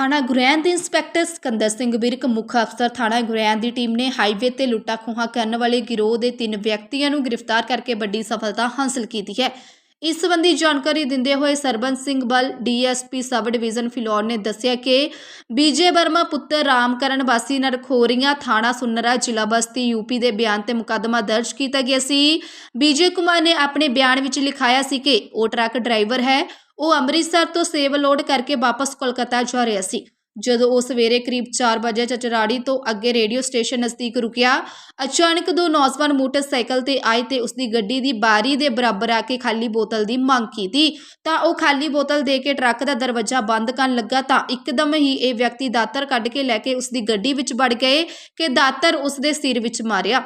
ਥਾਣਾ ਗੁਰੈਣ ਦੇ ਇੰਸਪੈਕਟਰ ਸਿਕੰਦਰ ਸਿੰਘ ਵਿਰਕ ਮੁੱਖ ਅਫਸਰ ਥਾਣਾ ਗੁਰੈਣ ਦੀ ਟੀਮ ਨੇ ਹਾਈਵੇ ਤੇ ਲੁੱਟਾ ਖੋਹਾਂ ਕਰਨ ਵਾਲੇ ਗਿਰੋਹ ਦੇ ਤਿੰਨ ਵਿਅਕਤੀਆਂ ਨੂੰ ਗ੍ਰਿਫਤਾਰ ਕਰਕੇ ਵੱਡੀ ਸਫਲਤਾ ਹਾਸਲ ਕੀਤੀ ਹੈ। ਇਸ ਸੰਬੰਧੀ ਜਾਣਕਾਰੀ ਦਿੰਦੇ ਹੋਏ ਸਰਬੰਸ ਸਿੰਘ ਬਲ, ਡੀਐਸਪੀ ਸਬ ਡਿਵੀਜ਼ਨ ਫਿਲੌਰ ਨੇ ਦੱਸਿਆ ਕਿ ਬੀਜੇ ਵਰਮਾ ਪੁੱਤਰ ਰਾਮਕਰਨ ਵਾਸੀ ਨਰਖੋਰੀਆਂ ਥਾਣਾ ਸੁਨਰਾ ਜ਼ਿਲ੍ਹਾ ਬਸਤੀ ਯੂਪੀ ਦੇ ਬਿਆਨ ਤੇ ਮੁਕੱਦਮਾ ਦਰਜ ਕੀਤਾ ਗਿਆ ਸੀ। ਬੀਜੇ ਕੁਮਾਰ ਨੇ ਆਪਣੇ ਬਿਆਨ ਵਿੱਚ ਲਿਖਾਇਆ ਸੀ ਕਿ ਉਹ ਟਰੱਕ ਡਰਾਈਵਰ ਹੈ, ਉਹ ਅੰਮ੍ਰਿਤਸਰ ਤੋਂ ਸੇਬ ਲੋਡ ਕਰਕੇ ਵਾਪਸ ਕੋਲਕਾਤਾ ਜਾ ਰਿਹਾ ਸੀ। ਜਦੋਂ ਉਹ ਸਵੇਰੇ ਕਰੀਬ 4 ਵਜੇ ਚਚਰਾੜੀ ਤੋਂ ਅੱਗੇ ਰੇਡੀਓ ਸਟੇਸ਼ਨ ਨਜ਼ਦੀਕ ਰੁਕਿਆ, ਅਚਾਨਕ ਦੋ ਨੌਜਵਾਨ ਮੋਟਰਸਾਈਕਲ ਤੇ ਆਏ ਤੇ ਉਸ ਦੀ ਗੱਡੀ ਦੀ ਬਾਰੀ ਦੇ ਬਰਾਬਰ ਆ ਕੇ ਖਾਲੀ ਬੋਤਲ ਦੀ ਮੰਗ ਕੀਤੀ। ਤਾਂ ਉਹ ਖਾਲੀ ਬੋਤਲ ਦੇ ਕੇ ਟਰੱਕ ਦਾ ਦਰਵਾਜ਼ਾ ਬੰਦ ਕਰਨ ਲੱਗਾ ਤਾਂ ਇੱਕਦਮ ਹੀ ਇਹ ਵਿਅਕਤੀ ਦਾਤਰ ਕੱਢ ਕੇ ਲੈ ਕੇ ਉਸ ਦੀ ਗੱਡੀ ਵਿੱਚ ਵੜ ਗਏ ਕਿ ਦਾਤਰ ਉਸ ਦੇ ਸਿਰ ਵਿੱਚ ਮਾਰਿਆ।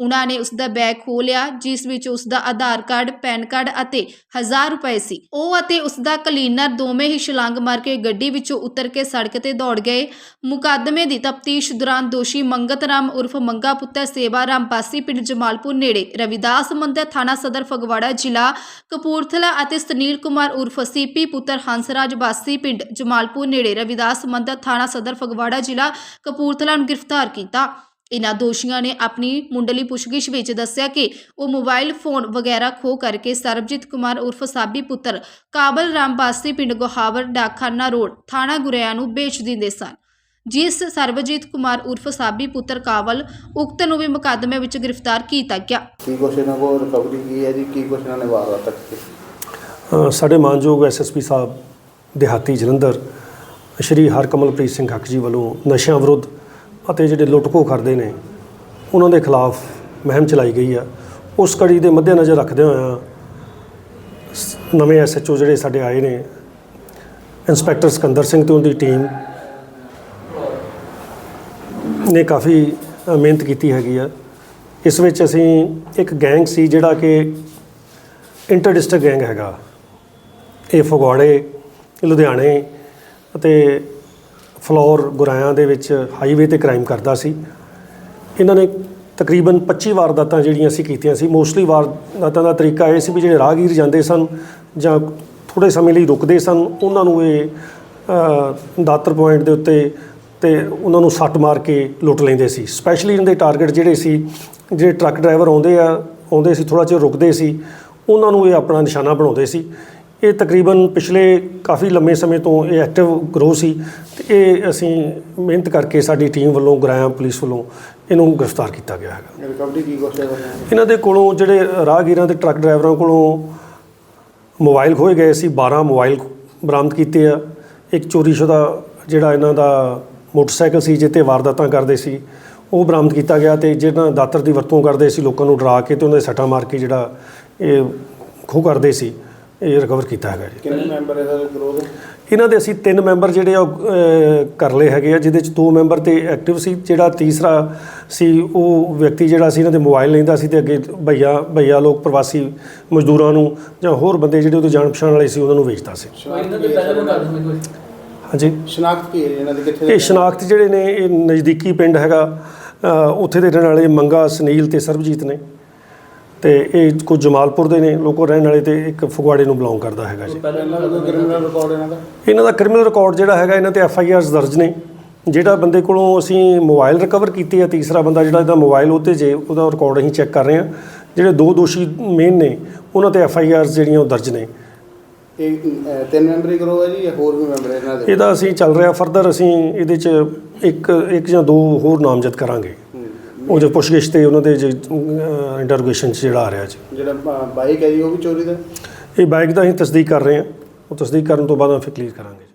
ਉਹਨਾਂ ਨੇ ਉਸ ਦਾ ਬੈਗ ਖੋਲਿਆ ਜਿਸ ਵਿੱਚ ਉਸ ਦਾ ਆਧਾਰ ਕਾਰਡ, ਪੈਨ ਕਾਰਡ ਅਤੇ 1000 ਰੁਪਏ ਸੀ। ਉਹ ਅਤੇ ਉਸ ਦਾ ਕਲੀਨਰ ਦੋਵੇਂ ਹੀ ਛਲਾਂਗ ਮਾਰ ਕੇ ਗੱਡੀ ਵਿੱਚੋਂ ਉਤਰ ਕੇ ਸੜਕ ਤੇ ਦੌੜ ਗਏ। ਮੁਕੱਦਮੇ ਦੀ ਤਫਤੀਸ਼ ਦੌਰਾਨ ਦੋਸ਼ੀ ਮੰਗਤ ਰਾਮ ਉਰਫ ਮੰਗਾ ਪੁੱਤਰ ਸੇਵਾ ਰਾਮ ਬਾਸੀ ਪਿੰਡ ਜਮਾਲਪੁਰ ਨੇੜੇ ਰਵਿਦਾਸ ਮੰਦਰ ਥਾਣਾ ਸਦਰ ਫਗਵਾੜਾ ਜ਼ਿਲ੍ਹਾ ਕਪੂਰਥਲਾ ਅਤੇ ਸੁਨੀਲ ਕੁਮਾਰ ਉਰਫ ਸੀਪੀ ਪੁੱਤਰ ਹੰਸਰਾਜ ਬਾਸੀ ਪਿੰਡ ਜਮਾਲਪੁਰ ਨੇੜੇ ਰਵਿਦਾਸ ਮੰਦਰ ਥਾਣਾ ਸਦਰ ਫਗਵਾੜਾ ਜ਼ਿਲ੍ਹਾ ਕਪੂਰਥਲਾ ਨੂੰ ਗ੍ਰਿਫਤਾਰ ਕੀਤਾ। ਇਨ੍ਹਾਂ ਦੋਸ਼ੀਆਂ ਨੇ ਆਪਣੀ ਮੁੰਡਲੀ ਪੁੱਛਗਿੱਛ ਵਿੱਚ ਦੱਸਿਆ ਕਿ ਉਹ ਮੋਬਾਈਲ ਫੋਨ ਵਗੈਰਾ ਖੋਹ ਕਰਕੇ ਸਰਬਜੀਤ ਕੁਮਾਰ ਉਰਫ ਸਾਬੀ ਪੁੱਤਰ ਕਾਬਲ ਰਾਮਬਾਸੀ ਪਿੰਡ ਗੋਹਾਵਰ ਡਾਕਖਾਨਾ ਰੋਡ ਥਾਣਾ ਗੁਰੇਆ ਨੂੰ ਵੇਚ ਦਿੰਦੇ ਸਨ। ਜਿਸ ਸਰਬਜੀਤ ਕੁਮਾਰ ਉਰਫ ਸਾਬੀ ਪੁੱਤਰ ਕਾਬਲ ਉਕਤ ਨੂੰ ਵੀ ਮੁਕੱਦਮੇ ਵਿੱਚ ਗ੍ਰਿਫਤਾਰ ਕੀਤਾ ਗਿਆ। ਕੀ ਕੁਛ ਇਹਨਾਂ ਕੋਲ ਰਿਕਵਰੀ ਕੀ ਹੈ ਜੀ? ਕੀ ਕੁਛ ਇਹਨਾਂ ਨੇ ਵਾਰਦਾਤ ਤੱਕ ਕੀਤੀ? ਅ, ਸਾਡੇ ਮਾਨਯੋਗ ਐਸਐਸਪੀ ਸਾਹਿਬ ਦਿਹਾਤੀ ਜਲੰਧਰ ਸ਼੍ਰੀ ਹਰਕਮਲਪ੍ਰੀਤ ਸਿੰਘ ਹੱਕ ਜੀ ਵੱਲੋਂ ਨਸ਼ਿਆਂ ਵਿਰੁੱਧ ਅਤੇ ਜਿਹੜੇ ਲੁੱਟਖੋ ਕਰਦੇ ਨੇ, ਉਹਨਾਂ ਦੇ ਖਿਲਾਫ ਮੁਹਿੰਮ ਚਲਾਈ ਗਈ ਆ। ਉਸ ਕੜੀ ਦੇ ਮੱਦੇਨਜ਼ਰ ਰੱਖਦੇ ਹੋਇਆ ਸ- ਨਵੇਂ ਐਸਐਚਓ ਜਿਹੜੇ ਸਾਡੇ ਆਏ ਨੇ, ਇੰਸਪੈਕਟਰ ਸਿਕੰਦਰ ਸਿੰਘ ਤੇ ਉਹਦੀ ਟੀਮ ਨੇ ਕਾਫੀ ਮਿਹਨਤ ਕੀਤੀ ਹੈਗੀ ਆ। ਇਸ ਵਿੱਚ ਅਸੀਂ ਇੱਕ ਗੈਂਗ ਸੀ ਜਿਹੜਾ ਕਿ ਇੰਟਰ ਡਿਸਟ੍ਰਿਕਟ ਗੈਂਗ ਹੈਗਾ। ਇਹ ਫਗਵਾੜੇ, ਲੁਧਿਆਣੇ ਅਤੇ ਫਲੋਰ ਗੁਰਾਇਆਂ ਦੇ ਵਿੱਚ ਹਾਈਵੇ ਤੇ ਕ੍ਰਾਈਮ ਕਰਦਾ ਸੀ। ਇਹਨਾਂ ਨੇ ਤਕਰੀਬਨ 25 ਵਾਰਦਾਤਾਂ ਜਿਹੜੀਆਂ ਅਸੀਂ ਕੀਤੀਆਂ ਸੀ। ਮੋਸਟਲੀ ਵਾਰਦਾਤਾਂ ਦਾ ਤਰੀਕਾ ਇਹ ਸੀ ਵੀ ਜਿਹੜੇ ਰਾਹਗੀਰ ਜਾਂਦੇ ਸਨ ਜਾਂ ਥੋੜੇ ਸਮੇਂ ਲਈ ਰੁਕਦੇ ਸਨ, ਉਹਨਾਂ ਨੂੰ ਇਹ ਦਾਤਰ ਪੁਆਇੰਟ ਦੇ ਉੱਤੇ ਤੇ ਉਹਨਾਂ ਨੂੰ ਸੱਟ ਮਾਰ ਕੇ ਲੁੱਟ ਲੈਂਦੇ ਸੀ। ਸਪੈਸ਼ਲੀ ਇਹਨਾਂ ਦੇ ਟਾਰਗੇਟ ਜਿਹੜੇ ਸੀ, ਜਿਹੜੇ ਟਰੱਕ ਡਰਾਈਵਰ ਆਉਂਦੇ ਆ, ਆਉਂਦੇ ਸੀ ਥੋੜਾ ਜਿਹਾ ਰੁਕਦੇ ਸੀ, ਉਹਨਾਂ ਨੂੰ ਇਹ ਆਪਣਾ ਨਿਸ਼ਾਨਾ ਬਣਾਉਂਦੇ ਸੀ। ਇਹ ਤਕਰੀਬਨ ਪਿਛਲੇ ਕਾਫੀ ਲੰਮੇ ਸਮੇਂ ਤੋਂ ਇਹ ਐਕਟਿਵ ਗਰੋ ਸੀ ਤੇ ਇਹ ਅਸੀਂ ਮਿਹਨਤ ਕਰਕੇ ਸਾਡੀ ਟੀਮ ਵੱਲੋਂ ਗੁਰਾਇਆ ਪੁਲਿਸ ਵੱਲੋਂ ਇਹਨੂੰ ਗ੍ਰਿਫਤਾਰ ਕੀਤਾ ਗਿਆ ਹੈਗਾ। ਰਿਕਵਰੀ ਕੀ ਇਹਨਾਂ ਦੇ ਕੋਲੋਂ ਜਿਹੜੇ ਰਾਹਗੀਰਾਂ ਤੇ ਟਰੱਕ ਡਰਾਈਵਰਾਂ ਕੋਲੋਂ ਮੋਬਾਈਲ ਖੋਏ ਗਏ ਸੀ 12 ਮੋਬਾਈਲ ਬਰਾਮਦ ਕੀਤੇ ਆ। ਇੱਕ ਚੋਰੀਸ਼ੁਦਾ ਜਿਹੜਾ ਇਹਨਾਂ ਦਾ ਮੋਟਰਸਾਈਕਲ ਸੀ ਜਿੱਤੇ ਵਾਰਦਾਤਾਂ ਕਰਦੇ ਸੀ ਉਹ ਬਰਾਮਦ ਕੀਤਾ ਗਿਆ ਤੇ ਜਿਹਨਾਂ ਦਾਤਰ ਦੀ ਵਰਤੋਂ ਕਰਦੇ ਸੀ ਲੋਕਾਂ ਨੂੰ ਡਰਾ ਕੇ ਤੇ ਉਹਨਾਂ ਦੇ ਸੱਟਾਂ ਮਾਰ ਕੇ ਜਿਹੜਾ ਇਹ ਖੋਹ ਕਰਦੇ ਸੀ। ਇਹ ਰਿਕਵਰ ਕੀਤਾ ਹੈਗਾ ਜੀ। ਕਿੰਨੇ ਮੈਂਬਰ ਇਹਦਾ ਗਰੋਹ ਇਹਨਾਂ ਦੇ ਅਸੀਂ ਤਿੰਨ ਮੈਂਬਰ ਜਿਹੜੇ ਆ ਉਹ, ਅਹ, ਕਰ ਲਏ ਹੈਗੇ ਆ ਜਿਹਦੇ ਚ ਦੋ ਮੈਂਬਰ ਤੇ ਐਕਟਿਵ ਸੀ ਜਿਹੜਾ ਤੀਸਰਾ ਸੀ ਉਹ ਵਿਅਕਤੀ ਜਿਹੜਾ ਸੀ ਇਹਨਾਂ ਦੇ ਮੋਬਾਈਲ ਲੈਂਦਾ ਸੀ ਤੇ ਅੱਗੇ ਭਈਆ ਭਈਆ ਲੋਕ ਪ੍ਰਵਾਸੀ ਮਜ਼ਦੂਰਾਂ ਨੂੰ ਜਾਂ ਹੋਰ ਬੰਦੇ ਜਿਹੜੇ ਉਹਦੇ ਜਾਣ ਪਛਾਣ ਵਾਲੇ ਸੀ ਉਹਨਾਂ ਨੂੰ ਵੇਚਦਾ ਸੀ? ਹਾਂਜੀ। ਸ਼ਨਾਖਤ ਕੀ ਹੈ ਇਹਨਾਂ ਦੀ ਕਿੱਥੇ ਇਹ ਸ਼ਨਾਖਤ ਜਿਹੜੇ ਨੇ ਇਹ ਨਜ਼ਦੀਕੀ ਪਿੰਡ ਹੈਗਾ ਉੱਥੇ ਦੇ ਰਹਿਣ ਵਾਲੇ ਮੰਗਾ ਸੁਨੀਲ ਤੇ ਸਰਬਜੀਤ ਨੇ। ਤੇ ਇਹ ਕੁਝ ਜਮਾਲਪੁਰ ਦੇ ਨੇ ਲੋਕੋ ਰਹਿਣ ਵਾਲੇ ਤੇ ਇੱਕ ਫਗਵਾੜੇ ਨੂੰ ਬਿਲੋਂਗ ਕਰਦਾ ਹੈਗਾ ਜੀ। ਪਹਿਲਾਂ ਦਾ ਕੋਈ ਕ੍ਰਿਮੀਨਲ ਰਿਕਾਰਡ ਇਹਨਾਂ ਦਾ? ਇਹਨਾਂ ਦਾ ਕ੍ਰਿਮੀਨਲ ਰਿਕਾਰਡ ਜਿਹੜਾ ਹੈਗਾ ਇਹਨਾਂ ਤੇ ਐਫ ਆਈ ਆਰਸ ਦਰਜ ਨੇ। ਜਿਹੜਾ ਬੰਦੇ ਕੋਲੋਂ ਅਸੀਂ ਮੋਬਾਈਲ ਰਿਕਵਰ ਕੀਤੇ ਆ ਤੀਸਰਾ ਬੰਦਾ ਜਿਹੜਾ ਇਹਦਾ ਮੋਬਾਈਲ ਉੱਤੇ ਜੇ ਉਹਦਾ ਰਿਕਾਰਡ ਅਸੀਂ ਚੈੱਕ ਕਰ ਰਹੇ ਹਾਂ। ਜਿਹੜੇ ਦੋ ਦੋਸ਼ੀ ਮੇਨ ਨੇ ਉਹਨਾਂ ਤੇ ਐਫ ਆਈ ਆਰਸ ਜਿਹੜੀਆਂ ਉਹ ਦਰਜ ਨੇ। ਇਹ ਅਹ, ਤਿੰਨ ਮੈਂਬਰੀ ਗਰੋਹ ਹੈ ਜੀ ਜਾਂ ਹੋਰ ਵੀ ਮੈਂਬਰ ਇਹਨਾਂ ਦੇ? ਇਹਦਾ ਅਸੀਂ ਚੱਲ ਰਿਹਾ ਫਰਦਰ ਅਸੀਂ ਇਹਦੇ 'ਚ ਇੱਕ ਇੱਕ ਜਾਂ ਦੋ ਹੋਰ ਨਾਮਜ਼ਦ ਕਰਾਂਗੇ। ਉਹ ਜੋ ਪੁੱਛਗਿੱਛ ਤੇ ਉਹਨਾਂ ਦੇ ਇੰਟਰੋਗੇਸ਼ਨ 'ਚ ਜਿਹੜਾ ਆ ਰਿਹਾ ਜੀ। ਜਿਹੜਾ ਬਾਈਕ ਹੈ ਜੀ ਉਹ ਵੀ ਚੋਰੀ ਦਾ? ਇਹ ਬਾਈਕ ਦਾ ਅਸੀਂ ਤਸਦੀਕ ਕਰ ਰਹੇ ਹਾਂ। ਉਹ ਤਸਦੀਕ ਕਰਨ ਤੋਂ ਬਾਅਦ ਫਿਰ ਕਲੀਅਰ ਕਰਾਂਗੇ।